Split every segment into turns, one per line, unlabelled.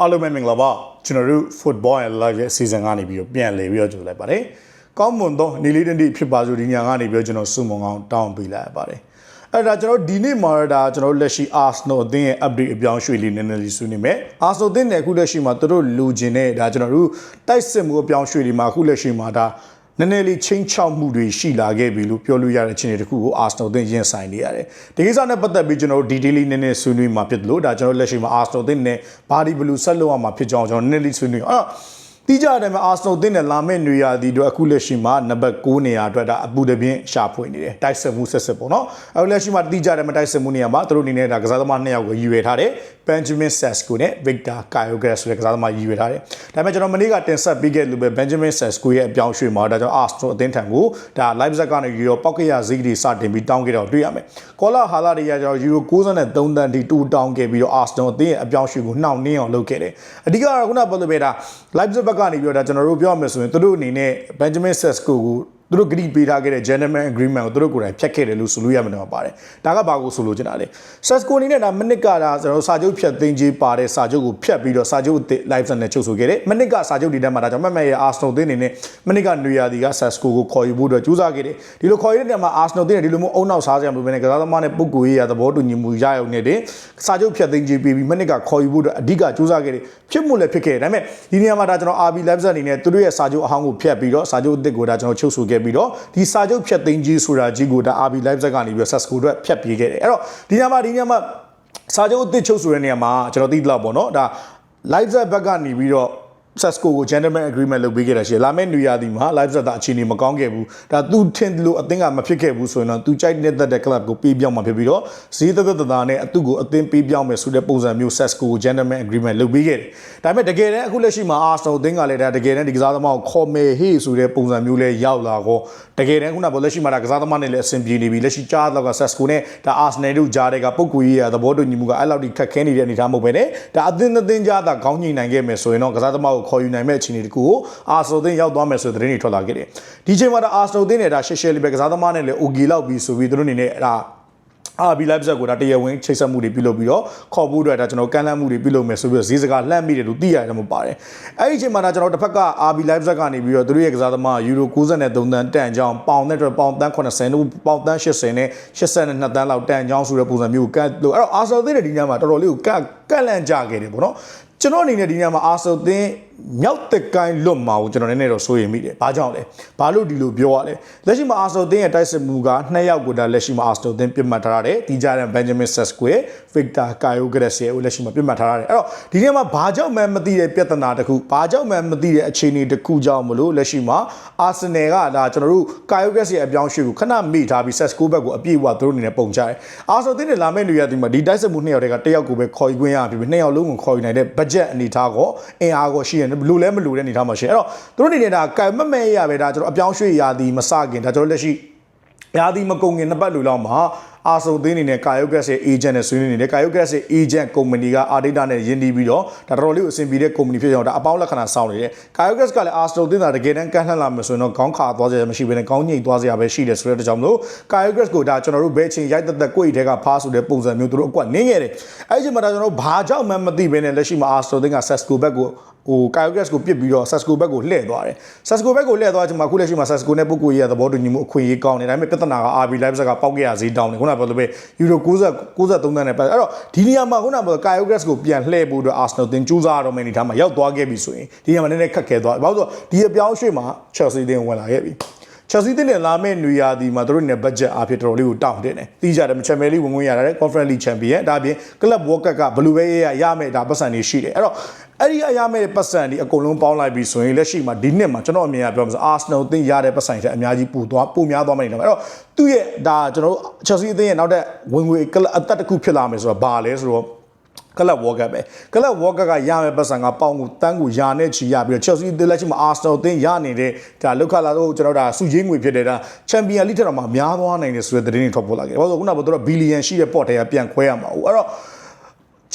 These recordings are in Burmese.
အားလုံးပဲမင်္ဂလာပါကျွန်တော်တို့ football and live ရဲ့ season ကနေပြီးတော့ပြန်လည်ပြီးတော့ကြိုလိုက်ပါတယ်ကောင်းမွန်သောနေလေးတနေ့ဖြစ်ပါစို့ဒီညကနေပြီးတော့ကျွန်တော်စုမုံအောင်တောင်းပေးလိုက်ရပါတယ်အဲ့ဒါကျွန်တော်ဒီနေ့မှာဒါကျွန်တော်လက်ရှိ Arsenal အသင်းရဲ့ update အပြောင်းရွှေ့လေးနည်းနည်းလေးဆွေးနွေးမယ် Arsenal အသင်းနဲ့အခုလက်ရှိမှာသူတို့လူကျင်တဲ့ဒါကျွန်တော်တို့တိုက်စစ်မှုအပြောင်းရွှေ့လေးမှာအခုလက်ရှိမှာဒါ နည်းနည်းလေးချင်းချောက်မှုတွေရှိလာခဲ့ပြီလို့ပြောလို့ရတဲ့အခြေအနေတစ်ခုကို Arsenal အသင်းရင်ဆိုင်နေရတယ်။ဒီကိစ္စနဲ့ပတ်သက်ပြီးကျွန်တော်တို့ detail လေးနည်းနည်းဆွေးနွေးမှာဖြစ်တယ်လို့ဒါကျွန်တော်လက်ရှိမှာ Arsenal အသင်းနဲ့ဘာဒီဘလူးဆက်လုပ်ရမှာဖြစ်ကြောင်းကျွန်တော်နည်းနည်းလေးဆွေးနွေးအောင်အဲ့တော့ တိကျတယ်မှာ Arsenal တင်းနဲ့လာမယ့်နေရာဒီတို့အခုလက်ရှိမှာနံပါတ်9နေရာအတွက်ဒါအပူတပြင်းရှာဖွေနေတယ်တိုက်ဆက်မှုဆက်ဆက်ပေါ့နော်အခုလက်ရှိမှာတိကျတယ်မှာတိုက်ဆက်မှုနေရာမှာသူတို့အနေနဲ့ဒါကစားသမားနှစ်ယောက်ကိုရည်ရွယ်ထားတယ် Benjamin Sesko နဲ့ Victor Kyogas ဆိုတဲ့ကစားသမားရည်ရွယ်ထားတယ်ဒါပေမဲ့ကျွန်တော်မနေ့ကတင်ဆက်ပေးခဲ့လို့ပဲ Benjamin Sesko ရဲ့အပြောင်းရွှေ့မှာဒါကြောင့် Arsenal အသင်းထံကိုဒါ live set ကနေပြီးတော့ပောက်ကရဈေးတွေစတင်ပြီးတောင်းခဲ့တော့တွေ့ရမယ်ကောလာဟာလာတွေကကျွန်တော် Euro 93တန်ထိတူတောင်းခဲ့ပြီးတော့ Arsenal အသင်းရဲ့အပြောင်းရွှေ့ကိုနှောင့်နှင်းအောင်လုပ်ခဲ့တယ်အဓိကတော့ခုနပြောလို့ပဲဒါ live set ဘက်ကနေပြီးတော့ဒါကျွန်တော်တို့ပြောရမယ်ဆိုရင်သူတို့အနေနဲ့ Benjamin Sesko ကို သူတို့ဂရီပေးထားခဲ့တဲ့ gentleman agreement ကိုသူတို့ကိုယ်တိုင်ဖျက်ခဲ့တယ်လို့ဆိုလို့ရမှာတော့ပါတယ်ဒါကဘာကိုဆိုလို့ချင်တာလဲ Sesco အနေနဲ့ဒါမနစ်ကဒါကျွန်တော်စာချုပ်ဖြတ်သိမ်းခြင်းပါတဲ့စာချုပ်ကိုဖျက်ပြီးတော့စာချုပ်အသစ် live နဲ့ချုပ်ဆိုခဲ့တယ်မနစ်ကစာချုပ်ဒီတက်မှာဒါကြောင့်မတ်မဲရဲ့ Arsenal တင်းအနေနဲ့မနစ်ကနေရာဒီက Sesco ကိုခေါ်ယူဖို့အတွက်ကြိုးစားခဲ့တယ်ဒီလိုခေါ်ယူတဲ့နေရာမှာ Arsenal တင်းနဲ့ဒီလိုမျိုးအုံနောက်စားစရာမလိုဘဲနဲ့ကစားသမားနဲ့ပုဂ္ဂိုလ်ရေးရသဘောတူညီမှုရရုံနဲ့တင်စာချုပ်ဖြတ်သိမ်းခြင်းပြီးပြီးမနစ်ကခေါ်ယူဖို့အတွက်အဓိကကြိုးစားခဲ့တယ်ဖြစ်မှုလည်းဖြစ်ခဲ့တယ်ဒါပေမဲ့ဒီနေရာမှာဒါကျွန်တော် RB live အနေနဲ့သူတို့ရဲ့စာချုပ်အဟောင်းကိုဖျက်ပြီးတော့စာချုပ်အသစ်ကိုဒါကျွန်တော်ချုပ်ဆိုခဲ့ပြီးတော့ဒီစာချုပ်ဖြတ်သိမ်းကြီးဆိုတာကြီးကိုဒါ RB live ဇက်ကနေပြီးတော့ Sasco အတွက်ဖြတ်ပြေးခဲ့တယ်အဲ့တော့ဒီညမှာဒီညမှာစာချုပ်အသစ်ချုပ်ဆိုတဲ့နေရာမှာကျွန်တော်သိသလောက်ပေါ့နော်ဒါ live ဇက်ဘက်ကနေပြီးတော့ Sasco ကို gentleman agreement လုပ်ပေးခဲ့တာရှိတယ်။လာမယ့်နေရာဒီမှာ live set တာအခြေအနေမကောင်းခဲ့ဘူး။ဒါသူထင်လို့အသင်းကမဖြစ်ခဲ့ဘူးဆိုရင်တော့သူကြိုက်နေတဲ့တဲ့ club ကိုပေးပြောင်းမှာဖြစ်ပြီးတော့ဈေးသက်သက်သာနဲ့အသူ့ကိုအသင်းပေးပြောင်းမယ်ဆိုတဲ့ပုံစံမျိုး Sasco ကို gentleman agreement လုပ်ပေးခဲ့တယ်။ဒါပေမဲ့တကယ်တမ်းအခုလက်ရှိမှာ Arsenal အသင်းကလည်းဒါတကယ်တမ်းဒီကစားသမားကိုခေါ်မယ်ဟေးဆိုတဲ့ပုံစံမျိုးလေးရောက်လာတော့တကယ်တမ်းခုနကလက်ရှိမှာဒါကစားသမားနဲ့လည်းအဆင်ပြေနေပြီလက်ရှိကြားတော့က Sasco နဲ့ဒါ Arsenal တို့ကြားတဲ့ကပုံကူရေးရသဘောတူညီမှုကအဲ့လောက်ထိခက်ခဲနေတဲ့အနေအထားမဟုတ်ပဲねဒါအသင်းအသင်းကြားတာခေါင်းညှိနိုင်ခဲ့မယ်ဆိုရင်တော့ကစားသမားကိုခေါ်ယူနိုင်မဲ့အခြေအနေတကူကိုအာဆယ်သင်းရောက်သွားမယ်ဆိုတဲ့သတင်းတွေထွက်လာခဲ့တယ်။ဒီချိန်မှာဒါအာဆယ်သင်းနဲ့ဒါရှယ်ရှယ်လေးပဲကစားသမားနဲ့လည်း okay လောက်ပြီးဆိုပြီးသူတို့အနေနဲ့ဒါအာဘီလိုက်ဆက်ကိုဒါတရားဝင်ချိတ်ဆက်မှုတွေပြုလုပ်ပြီးတော့ခေါ်ဖို့အတွက်ဒါကျွန်တော်ကန့်လန့်မှုတွေပြုလုပ်မယ်ဆိုပြီးတော့ဈေးစကားလှမ်းမိတယ်လို့သိရတယ်မှာပါတယ်။အဲ့ဒီအချိန်မှာဒါကျွန်တော်တစ်ဖက်ကအာဘီလိုက်ဆက်ကနေပြီးတော့သူတို့ရဲ့ကစားသမားယူရို93တန်တန်ကြောင်းပေါင်နဲ့ပေါင်တန်း80တို့ပေါင်တန်း80နဲ့82တန်းလောက်တန်ကြောင်းဆိုတဲ့ပုံစံမျိုးကိုကတ်လို့အဲ့တော့အာဆယ်သင်းရဲ့ဒီညမှာတော်တော်လေးကိုကတ်ကန့်လန့်ကြခဲ့တယ်ပေါ့နော်။ကျွန်တော်အနေနဲ့ဒီညမှာအာဆယ်သင်းမြောက်တက်ကိုင်းလွတ်မှာကိုကျွန်တော်နည်းနည်းတော့စိုးရိမ်မိတယ်။ဘာကြောင့်လဲ။ဘာလို့ဒီလိုပြောရလဲ။လက်ရှိမှာအာဆယ်သင်းရဲ့တိုက်စစ်မှုကနှစ်ယောက်ကိုဒါလက်ရှိမှာအာဆယ်သင်းပြစ်မှတ်ထားရတယ်။ဒီကြားတဲ့ Benjamin Sesko ရဲ့ Victor Kyogas ရဲ့ကိုလက်ရှိမှာပြစ်မှတ်ထားရတယ်။အဲ့တော့ဒီနေ့မှာဘာကြောင့်မှမသိတဲ့ပြဿနာတစ်ခုဘာကြောင့်မှမသိတဲ့အခြေအနေတစ်ခုကြောင့်မလို့လက်ရှိမှာ Arsenal ကဒါကျွန်တော်တို့ Kyogas ရဲ့အပြောင်းရွှေ့ကိုခဏမိထားပြီး Sesko ဘက်ကိုအပြည့်အဝသူတို့အနေနဲ့ပုံချတယ်။အာဆယ်သင်းနဲ့လာမယ့်လူရဒီမှာဒီတိုက်စစ်မှုနှစ်ယောက်တည်းကတစ်ယောက်ကိုပဲခေါ်ယူခွင့်ရပြီနှစ်ယောက်လုံးကိုခေါ်ယူနိုင်တဲ့ budget အနေထားကောအင်အားကောရှိရင်လူလဲမလူတဲ့အနေထားမှာရှိအဲ့တော့သူတို့အနေနဲ့ဒါကံမမဲ့ရပဲဒါကျွန်တော်အပြောင်းရွှေ့ရာဒီမစခင်ဒါကျွန်တော်လက်ရှိရာဒီမကုန်ခင်နှစ်ပတ်လူလောက်မှာ အာဆိုသင်းအနေနဲ့ကာယုကက်ရဲ့ agent နဲ့ဆွေးနွေးနေတယ်ကာယုကက်ရဲ့ agent company ကအာဒိတာနဲ့ယင်းနှီးပြီးတော့ဒါတော်တော်လေးကိုအဆင်ပြေတဲ့ company ဖြစ်အောင်ဒါအပေါင်းလက္ခဏာစောင့်နေတယ်ကာယုကက်ကလည်းအာဆိုသင်းသာတကယ်တမ်းကန့်လှန့်လာမယ်ဆိုရင်တော့ခေါင်းခါသွားစရာမရှိဘဲနဲ့ခေါင်းညိတ်သွားစရာပဲရှိတယ်ဆိုတဲ့အတွက်ကြောင့်မလို့ကာယုကက်ကိုဒါကျွန်တော်တို့ဘဲချင်းရိုက်တက်တက်ကိုယ့်အိထဲကဖားဆိုတဲ့ပုံစံမျိုးသူတို့အကွက်နင်းခဲ့တယ်အဲ့ဒီမှာဒါကျွန်တော်တို့ဘာကြောင့်မှမသိဘဲနဲ့လက်ရှိမှာအာဆိုသင်းက Sesco ဘက်ကိုဟို Kyogas ကိုပြစ်ပြီးတော့ Sasco ဘက်ကိုလှည့်သွားတယ် Sasco ဘက်ကိုလှည့်သွားချိန်မှာအခုလက်ရှိမှာ Sasco နဲ့ပုဂ္ဂိုလ်ရေးရသဘောတူညီမှုအခွင့်အရေးကောင်းတယ်ဒါပေမဲ့ပြဿနာက RB Live ကပောက်ခဲ့ရဈေးတောင်းတယ်ခုနကပြောလို့ပဲ Euro 90 93တန်းနဲ့ပတ်အဲ့တော့ဒီနေရာမှာခုနကပြော Kyogas ကိုပြန်လှည့်ဖို့အတွက် Arsenal တင်ကြိုးစားရတော့မယ့်အနေထားမှာရောက်သွားခဲ့ပြီဆိုရင်ဒီနေရာမှာနည်းနည်းခက်ခဲသွားဘာလို့ဆိုဒီအပြောင်းရွှေ့မှာ Chelsea တင်ဝင်လာခဲ့ပြီ Chelsea တင်နဲ့လာမယ့်နွေရာသီမှာတို့နဲ့ budget အားဖြင့်တော်တော်လေးကိုတောင်းတင်တယ်။တီးကြတယ် Champions League ဝင်ဝင်ရတယ် Conference League Champion ဒါအပြင် Club World Cup ကဘယ်လိုပဲရရမယ်ဒါပတ်စံတွေရှိတယ်။အဲ့တော့အဲ့ဒီအရမယ့်ပတ်စံဒီအကုန်လုံးပေါင်းလိုက်ပြီးဆိုရင်လက်ရှိမှာဒီနှစ်မှာကျွန်တော်အမြင်အရပြောမှာဆို Arsenal အသင်းရတဲ့ပတ်စံတွေအများကြီးပိုသွားပိုများသွားမယ်နေတယ်။အဲ့တော့သူ့ရဲ့ဒါကျွန်တော်တို့ Chelsea အသင်းရဲ့နောက်တဲ့ဝင်ငွေအသက်တစ်ခုဖြစ်လာမယ်ဆိုတော့ဘာလဲဆိုတော့ ကလပ်ဝေါ်ကပ်ပဲကလပ်ဝေါ်ကပ်ကရမယ်ပတ်စံကပေါင်ကိုတန်းကိုယာနဲ့ချီရပြီးတော့ Chelsea အသင်းလက်ရှိမှာ Arsenal အသင်းရနေတဲ့ဒါလောက်ခလာတော့ကျွန်တော်ဒါစုချင်းငွေဖြစ်တဲ့ဒါ Champion League ထက်တော့မှများသွားနိုင်တယ်ဆိုတဲ့သတင်းတွေထွက်ပေါ်လာခဲ့တယ်။ဘာလို့လဲခုနကပြောတော့ဘီလီယံရှိတဲ့ pot တွေကပြန်ခွဲရမှာ။အဲ့တော့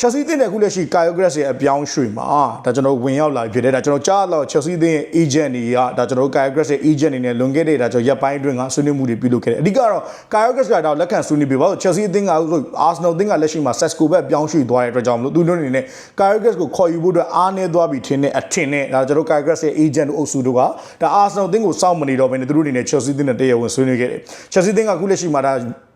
Chelsea တင်းတဲ့အခုလက်ရှိ Kyle Grass ရဲ့အပြောင်းရွှေ့မှာဒါကျွန်တော်ဝင်ရောက်လာဖြစ်တယ်ဒါကျွန်တော်ကြားတော့ Chelsea တင်းရဲ့ agent တွေကဒါကျွန်တော် Kyle Grass ရဲ့ agent တွေနဲ့လွန်ခဲ့တဲ့ဒါကျွန်တော်ရပ်ပိုင်းအတွင်းကဆွေးနွေးမှုတွေပြုလုပ်ခဲ့တယ်အဓိကတော့ Kyle Grass ကတော့လက်ခံဆွေးနွေးပြပါတော့ Chelsea တင်းက Arsenal တင်းကလက်ရှိမှာ Sesco ဘက်ပြောင်းရွှေ့သွားတဲ့အတွက်ကြောင့်မလို့သူတို့အနေနဲ့ Kyle Grass ကိုခေါ်ယူဖို့အတွက်အားနည်းသွားပြီထင်တဲ့အထင်နဲ့ဒါကျွန်တော် Kyle Grass ရဲ့ agent တို့အုပ်စုတို့ကဒါ Arsenal တင်းကိုစောင့်မနေတော့ဘဲနဲ့သူတို့အနေနဲ့ Chelsea တင်းနဲ့တရားဝင်ဆွေးနွေးခဲ့တယ် Chelsea တင်းကအခုလက်ရှိမှာဒါ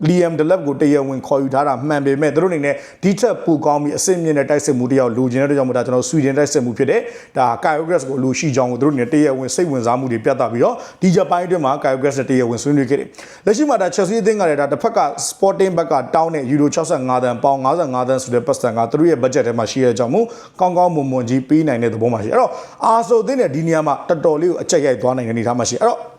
Liam Delap ကိုတရားဝင်ခေါ်ယူထားတာမှန်ပေမဲ့သူတို့အနေနဲ့ဒီထက်ပိုကောင်းပြီးအဆင့်မြင့်တဲ့တိုက်စစ်မှုတစ်ယောက်လိုချင်တဲ့အတွက်ကြောင့်မို့ဒါကျွန်တော် Sweden တိုက်စစ်မှုဖြစ်တဲ့ဒါ Kyle Grass ကိုလိုရှိကြောင်းကိုသူတို့အနေနဲ့တရားဝင်စိတ်ဝင်စားမှုတွေပြသပြီးတော့ဒီဂျပိုင်းအတွင်းမှာ Kyle Grass နဲ့တရားဝင်ဆွေးနွေးခဲ့တယ်လက်ရှိမှာဒါ Chelsea အသင်းကလည်းဒါတစ်ဖက်က Sporting ဘက်ကတောင်းတဲ့ Euro 65တန်ပေါင်55တန်ဆိုတဲ့ပတ်စံကသူတို့ရဲ့ budget ထဲမှာရှိတဲ့အကြောင်းမို့ကောင်းကောင်းမွန်မွန်ကြီးပေးနိုင်တဲ့သဘောမှာရှိအဲ့တော့ Arsenal အသင်းနဲ့ဒီနေရာမှာတော်တော်လေးကိုအကြက်ရိုက်သွားနိုင်တဲ့အနေအထားမှာရှိအဲ့တော့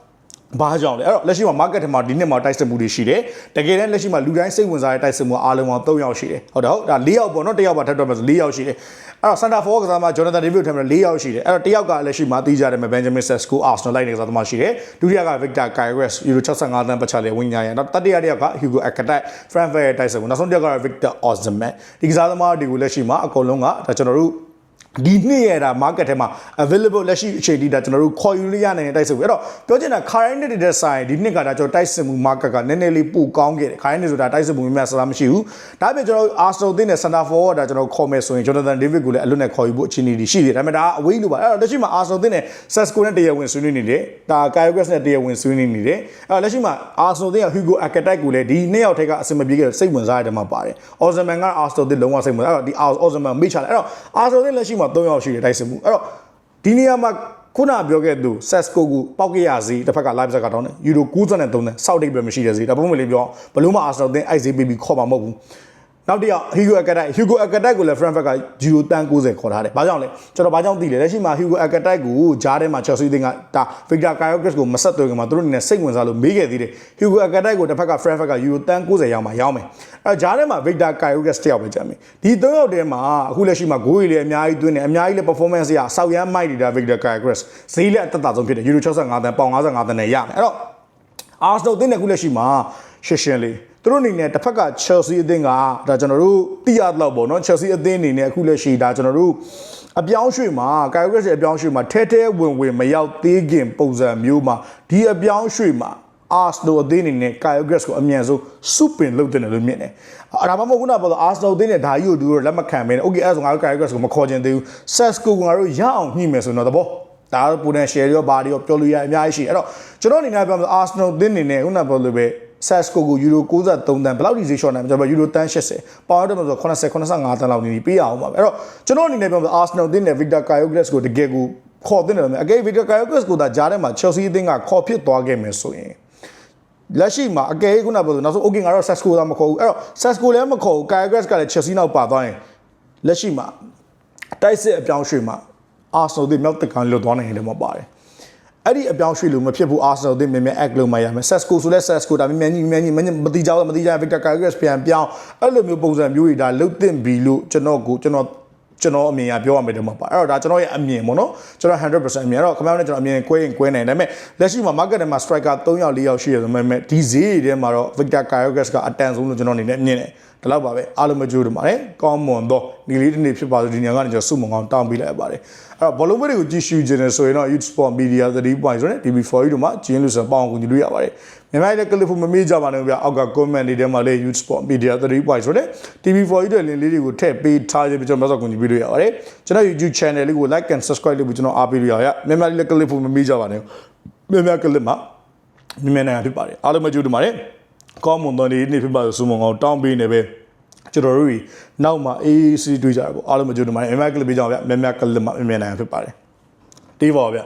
ဘာကြောင့်လဲအဲ့တော့လက်ရှိမှာ market ထဲမှာဒီနှစ်မှာတိုက်စစ်မှုတွေရှိတယ်တကယ်တမ်းလက်ရှိမှာလူတိုင်းစိတ်ဝင်စားတဲ့တိုက်စစ်မှုအားလုံးပေါင်း3ယောက်ရှိတယ်ဟုတ်တယ်ဟုတ်ဒါ4ယောက်ပေါ့နော်1ယောက်ပါထပ်တော့မယ်ဆို4ယောက်ရှိတယ်အဲ့တော့ center forward ကစားမှာ Jonathan David ထပ်မယ်4ယောက်ရှိတယ်အဲ့တော့1ယောက်ကလက်ရှိမှာတီးကြတယ်မှာ Benjamin Sesko Arsenal လိုက်နေကစားသမားရှိတယ်ဒုတိယက Victor Gyokeres Euro 65တန်းပတ်ချလေဝင်းညာရနောက်တတိယတစ်ယောက်က Hugo Ekatay Frankfurt ရဲ့တိုက်စစ်မှုနောက်ဆုံးတစ်ယောက်ကတော့ Victor Osimhen ဒီကစားသမားတွေကိုလက်ရှိမှာအကုန်လုံးကဒါကျွန်တော်တို့ ဒီနှစ်ရဲ့ဒါ market ထဲမှာ available လက်ရှိအချိန်ဒီဒါကျွန်တော်တို့ခေါ်ယူလို့ရနိုင်တဲ့တိုက်စစ်ဘူးအဲ့တော့ပြောချင်တာ current နဲ့တဲ့ဆိုင်ဒီနှစ်ကဒါကျွန်တော်တိုက်စစ်မှု market ကနည်းနည်းလေးပိုကောင်းခဲ့တယ် current နဲ့ဆိုတာတိုက်စစ်မှုများများစလားမရှိဘူးဒါပေမဲ့ကျွန်တော် Arsenal တင်းနဲ့ center forward ဒါကျွန်တော်ခေါ်မယ်ဆိုရင် Jonathan David ကိုလည်းအလွတ်နဲ့ခေါ်ယူဖို့အခြေအနေတွေရှိတယ်ဒါပေမဲ့ဒါအဝေးလိုပါအဲ့တော့လက်ရှိမှာ Arsenal တင်းနဲ့ Sesco နဲ့တရားဝင်ဆွေးနွေးနေတယ်ဒါ Kyokeres နဲ့တရားဝင်ဆွေးနွေးနေတယ်အဲ့တော့လက်ရှိမှာ Arsenal တင်းက Hugo Ekatay ကိုလည်းဒီနှစ်ယောက်ထက်ကအဆင်မပြေခဲ့စိတ်ဝင်စားရတဲ့မှာပါတယ် Osimhen က Arsenal တင်းလုံးဝစိတ်ဝင်စားအဲ့တော့ဒီ Osimhen မိချလာအဲ့တော့ Arsenal တင်းလက်ရှိမှာ3ယောက်ရှိတယ်တိုက်စစ်မှုအဲ့တော့ဒီနေရာမှာခုနပြောခဲ့သူ Sesco ကိုပောက်ကြရစီတစ်ဖက်က live ဇက်ကတောင်းတယ်ယူရို93နဲ့3နဲ့စောက်တိတ်ပဲမရှိတဲ့စီဒါပုံမှန်လေးပြောဘလို့မှ Arsenal တင်းအိုက်စီပေးပြီးခေါ်မှာမဟုတ်ဘူး နောက်တစ်ယောက် Hugo Ekatay Hugo Ekatay ကိုလည်း Frankfurt က0တန်း90ခေါ်ထားတယ်။ဘာကြောင့်လဲ။ကျွန်တော်ဘာကြောင့်သိလဲ။လက်ရှိမှာ Hugo Ekatay ကိုဂျားထဲမှာ Chelsea တင်းကဒါ Victor Gyokeres ကိုမဆက်သွယ်ခင်မှာသူတို့အနေနဲ့စိတ်ဝင်စားလို့မေးခဲ့သေးတယ်။ Hugo Ekatay ကိုတစ်ဖက်က Frankfurt က0တန်း90ရောက်မှာရောက်မယ်။အဲဂျားထဲမှာ Victor Gyokeres တယောက်ပဲကြမ်းမယ်။ဒီ၃ယောက်ထဲမှာအခုလက်ရှိမှာဂိုးရီလည်းအများကြီးသွင်းတယ်အများကြီးလည်း performance ရဆောက်ရမ်းမိုက်နေတာ Victor Gyokeres ဈေးလည်းအသက်သာဆုံးဖြစ်တယ် Euro 65တန်းပေါင်55တန်းနဲ့ရမယ်။အဲ့တော့ Arsenal တင်းတဲ့ခုလက်ရှိမှာရှင်းရှင်းလေး သူတို့အနေနဲ့တစ်ဖက်က Chelsea အသင်းကဒါကျွန်တော်တို့သိရတော့ပေါ့နော် Chelsea အသင်းအနေနဲ့အခုလက်ရှိဒါကျွန်တော်တို့အပြောင်းရွှေ့မှာ Kyokeres ရဲ့အပြောင်းရွှေ့မှာထဲထဲဝင်ဝင်မရောက်သေးခင်ပုံစံမျိုးမှာဒီအပြောင်းရွှေ့မှာ Arsenal အသင်းအနေနဲ့ Kyokeres ကိုအမြန်ဆုံးစုပင်လုပ်တင်တယ်လို့မြင်တယ်။အဲ့ဒါမှမဟုတ်ခုနကပြောတော့ Arsenal အသင်းနဲ့ဒါကြီးကိုသူတို့လက်မခံဘဲနဲ့ Okay အဲ့ဒါဆိုငါတို့ Kyokeres ကိုမခေါ်ချင်သေးဘူး။ Sesco ကိုငါတို့ရအောင်ညှိမယ်ဆိုတော့တဘောဒါတော့ potential ရောဘာတွေရောပြောလို့ရအများကြီးရှိအဲ့တော့ကျွန်တော်အနေနဲ့ပြောမှာ Arsenal အသင်းအနေနဲ့ခုနကပြောလို့ပဲ Sasco ကိုယူရို63တန်ဘယ်လောက်ဒီဈေးလျှော့နိုင်မလဲကျွန်တော်ယူရိုတန်း80ပေါင်တော့ဆို80 85တန်လောက်နေပြီပေးရအောင်ပါပဲအဲ့တော့ကျွန်တော်အနေနဲ့ပြောမှာ Arsenal အသင်းနဲ့ Victor Kyokeres ကိုတကယ်ကိုခေါ်တင်တယ်မယ်အကယ် Victor Kyokeres ကိုဒါကြားထဲမှာ Chelsea အသင်းကခေါ်ဖြစ်သွားခဲ့မယ်ဆိုရင်လက်ရှိမှာအကယ်ခုနပြောလို့နောက်ဆုံး okay ငါတော့ Sasco သာမခေါ်ဘူးအဲ့တော့ Sasco လည်းမခေါ်ဘူး Kyokeres ကလည်း Chelsea နောက်ပါသွားရင်လက်ရှိမှာတိုက်စစ်အပြောင်းရွှေ့မှာ Arsenal တွေမြောက်တကန်လွတ်သွားနိုင်တယ်မှာပါတယ် အဲ့ဒီအပြောင်းရွှေ့လို့မဖြစ်ဘူး Arsenal တွေမြင်မြင် act လုပ်မှရမယ် Sesco ဆိုလဲ Sesco ဒါမြင်မြင်ကြီးမြင်ကြီးမတိကြဘူးမတိကြ Victor Kyokeres ပြန်ပြောင်းအဲ့လိုမျိုးပုံစံမျိုးတွေဒါလုတ်တင်ပြီလို့ကျွန်တော်ကိုကျွန်တော်ကျွန်တော်အမြင်အပြောရမယ်တမပါအဲ့တော့ဒါကျွန်တော်ရဲ့အမြင်ပေါ့နော်ကျွန်တော်100%အမြင်အဲ့တော့ခင်ဗျားတို့ကျွန်တော်အမြင်ကွဲရင်ကွဲနိုင်တယ်ဒါပေမဲ့လက်ရှိမှာ market ထဲမှာ striker 3ယောက်4ယောက်ရှိရဆိုပေမဲ့ဒီဈေးတွေထဲမှာတော့ Victor Kyokeres ကအတန်ဆုံးလို့ကျွန်တော်အနေနဲ့မြင်တယ် ဒီလောက်ပါပဲအားလုံးမကြိုးတယ်ပါတယ်ကောင်းမွန်တော့ဒီလေးတစ်နေ့ဖြစ်ပါဆိုဒီညကနေကျွန်တော်စုမုံကောင်တောင်းပေးလိုက်ပါတယ်အဲ့တော့ဘောလုံးမတွေကိုကြည့်ရှုခြင်းနဲ့ဆိုရင်တော့ Youth Sport Media 3 point ဆိုတဲ့ TV4 တို့မှာကျင်းလို့ဆိုပေါအောင်ကူညီလို့ရပါတယ်မြန်မာရဲ့ကလစ်ဖို့မမေ့ကြပါနဲ့ဗျအောက်က comment တွေထဲမှာလည်း Youth Sport Media 3 point ဆိုတဲ့ TV4 တို့လင်းလေးတွေကိုထည့်ပေးထားခြင်းကျွန်တော်မျိုးစောကူညီပေးလို့ရပါတယ်ကျွန်တော် YouTube channel လေးကို like and subscribe လုပ်ပြီးကျွန်တော်အားပေးလို့ရရမြန်မာရဲ့ကလစ်ဖို့မမေ့ကြပါနဲ့မြန်မာကလစ်မှာမြန်မာနိုင်ငံဖြစ်ပါတယ်အားလုံးမကြိုးတယ်ပါတယ် ကောင်းမွန်တဲ့နေ့ဖြစ်ပါဆိုစုံမအောင်တောင်းပေးနေပဲကျွန်တော်တို့ဒီနောက်မှာ AAC တွေ့ကြရပေါ့အားလုံးမကြိုးတယ်မှာအများကလစ်ပေးကြအောင်ဗျအများကလစ်မှာအများနိုင်ဖြစ်ပါတယ်တေးပါဗျ